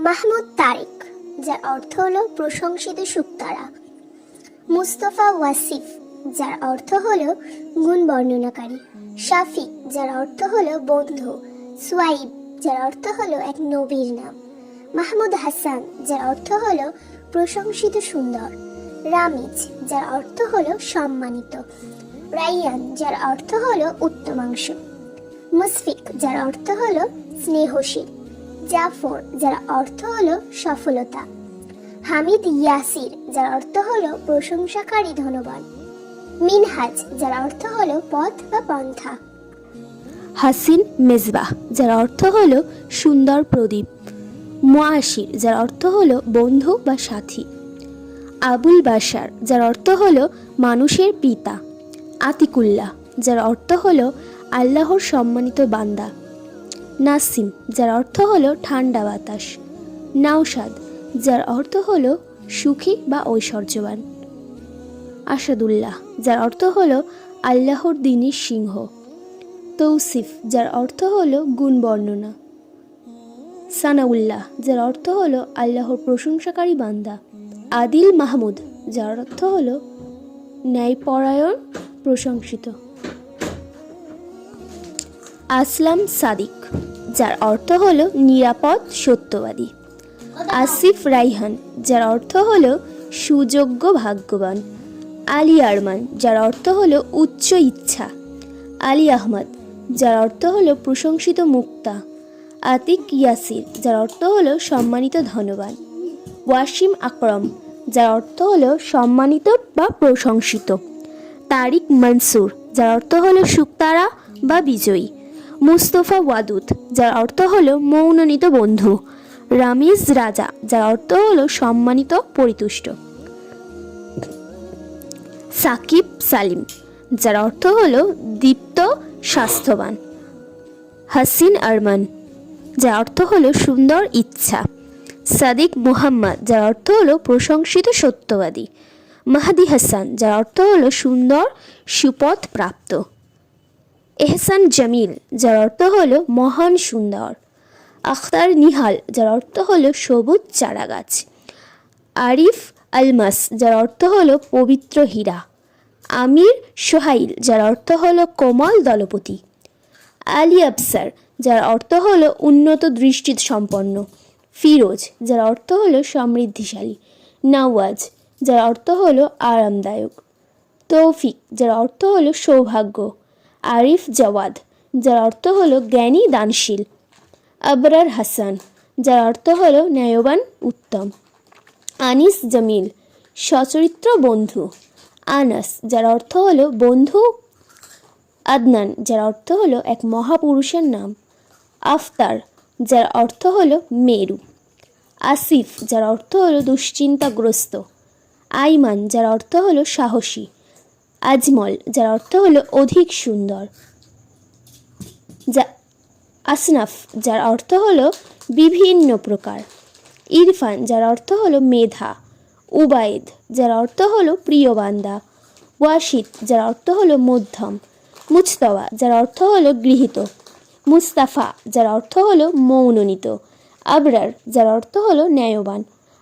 মাহমুদ তারেক, যার অর্থ হলো প্রশংসিত শুক্তারা মুস্তফা ওয়াসিফ, যার অর্থ হলো গুণ বর্ণনাকারী। শাফি, যার অর্থ হলো বন্ধু। সোয়াইব, যার অর্থ হলো এক নবীর নাম। মাহমুদ হাসান, যার অর্থ হলো প্রশংসিত সুন্দর। রামিজ, যার অর্থ হলো সম্মানিত। রাইয়ান, যার অর্থ হলো উত্তমাংশ। মুসফিক যার অর্থ হলো স্নেহশীল। জাফর, যার অর্থ হলো সফলতা। হামিদ ইয়াসির, যার অর্থ হলো প্রশংসাকারী ধনবান। মিনহাজ, যার অর্থ হলো পথ বা পন্থা। হাসিন মেজবাহ, যার অর্থ হলো সুন্দর প্রদীপ। মোয়াশির যার অর্থ হলো বন্ধু বা সাথী। আবুল বাশার, যার অর্থ হলো মানুষের পিতা। আতিকুল্লাহ, যার অর্থ হলো আল্লাহর সম্মানিত বান্দা। নাসিম, যার অর্থ হলো ঠান্ডা বাতাস। নাওসাদ যার অর্থ হলো সুখী বা ঐশ্বর্যবান। আসাদুল্লাহ, যার অর্থ হলো আল্লাহর দিনের সিংহ। তৌসিফ, যার অর্থ হলো গুণ বর্ণনা। সানাউল্লাহ, যার অর্থ হলো আল্লাহর প্রশংসাকারী বান্দা। আদিল মাহমুদ, যার অর্থ হলো ন্যায়পরায়ণ, প্রশংসিত। আসলাম সাদিক। যার অর্থ হলো নিরাপদ, সত্যবাদী। আসিফ রাইহান, যার অর্থ হলো সুযোগ্য ভাগ্যবান। আলী আরমান, যার অর্থ হলো উচ্চ ইচ্ছা। আলী আহমদ, যার অর্থ হলো প্রশংসিত মুক্তা। আতিক ইয়াসির, যার অর্থ হলো সম্মানিত ধনবান। ওয়াসিম আকরম, যার অর্থ হলো সম্মানিত বা প্রশংসিত। তারিক মনসুর, যার অর্থ হলো শুক্তারা বা বিজয়ী। মুস্তফা ওয়াদুদ, যার অর্থ হলো মৌননীত বন্ধু। রামিজ রাজা, যার অর্থ হলো সম্মানিত পরিতুষ্ট। সাকিব সালিম, যার অর্থ হলো দীপ্ত স্বাস্থ্যবান। হাসিন আরমান, যার অর্থ হলো সুন্দর ইচ্ছা। সাদিক মুহাম্মদ, যার অর্থ হলো প্রশংসিত সত্যবাদী। মাহাদি হাসান, যার অর্থ হলো সুন্দর সুপথ প্রাপ্ত। এহসান জামিল, যার অর্থ হলো মহান সুন্দর। আখতার নিহাল, যার অর্থ হলো সবুজ চারাগাছ। আরিফ আলমাস, যার অর্থ হলো পবিত্র হীরা। আমির সোহাইল, যার অর্থ হলো কোমল দলপতি। আলী আফসার যার অর্থ হলো উন্নত দৃষ্টি সম্পন্ন ফিরোজ, যার অর্থ হলো সমৃদ্ধিশালী। নওয়াজ, যার অর্থ হলো আরামদায়ক। তৌফিক, যার অর্থ হলো সৌভাগ্য। আরিফ জওয়াদ, যার অর্থ হলো জ্ঞানী, দানশীল। আবরার হাসান, যার অর্থ হলো ন্যায়বান, উত্তম। আনিস জামিল, সচরিত্র বন্ধু। আনাস, যার অর্থ হলো বন্ধু। আদনান, যার অর্থ হলো এক মহাপুরুষের নাম। আফতার, যার অর্থ হলো মেরু। আসিফ, যার অর্থ হলো দুশ্চিন্তাগ্রস্ত। আইমান, যার অর্থ হলো সাহসী। আজমল যার অর্থ হলো অধিক সুন্দর যা আসনাফ যার অর্থ হলো বিভিন্ন প্রকার ইরফান যার অর্থ হলো মেধা উবায়েদ যার অর্থ হলো প্রিয় বান্দা ওয়াশিদ যার অর্থ হলো মধ্যম মুজতবা যার অর্থ হলো গৃহীত মুস্তাফা যার অর্থ হলো মৌননীত আবরার যার অর্থ হলো ন্যায়বান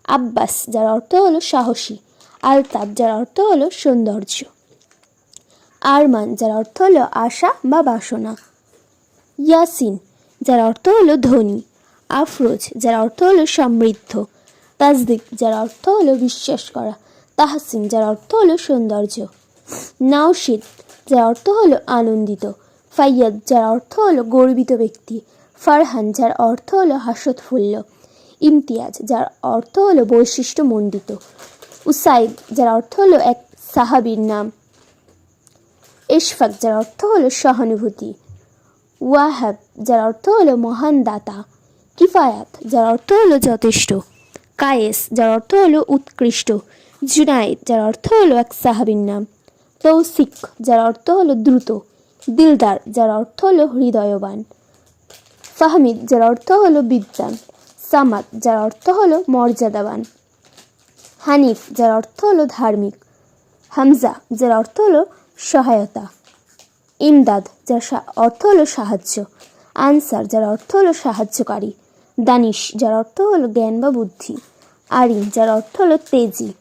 আব্বাস যার অর্থ হলো সাহসী আলতাব যার অর্থ হলো সৌন্দর্য আরমান যার অর্থ হলো আশা বা বাসনা ইয়াসিন যার অর্থ হলো ধনী আফরোজ যার অর্থ হলো সমৃদ্ধ তাজদিক যার অর্থ হলো বিশ্বাস করা তাহসিন যার অর্থ হলো সৌন্দর্য নাওশিদ যার অর্থ হলো আনন্দিত ফাইয়াদ যার অর্থ হলো গর্বিত ব্যক্তি ফারহান যার অর্থ হলো হাসৎফুল্ল ইমতিয়াজ যার অর্থ হলো বৈশিষ্ট্য বৈশিষ্ট্যমণ্ডিত উসাইদ যার অর্থ হলো এক সাহাবীর নাম ইশফাক যার অর্থ হলো সহানুভূতি ওয়াহাব যার অর্থ হলো মহান দাতা কিফায়াত যার অর্থ হলো যথেষ্ট কায়েস যার অর্থ হলো উৎকৃষ্ট জুনাইদ যার অর্থ হলো এক সাহাবীর নাম তৌসিক যার অর্থ হলো দ্রুত দিলদার যার অর্থ হলো হৃদয়বান ফাহমিদ যার অর্থ হলো বিদ্যান সামাদ যার অর্থ হলো মর্যাদাবান হানিফ যার অর্থ হলো ধার্মিক হামজা যার অর্থ হলো সহায়তা। ইমদাদ, যার অর্থ হলো সাহায্য। আনসার, যার অর্থ হলো সাহায্যকারী। দানিশ, যার অর্থ হলো জ্ঞান বা বুদ্ধি। আরিন যার অর্থ হলো তেজি।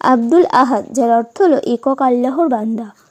আব্দুল আহাদ, যার অর্থ হলো একক আল্লাহর বান্দা।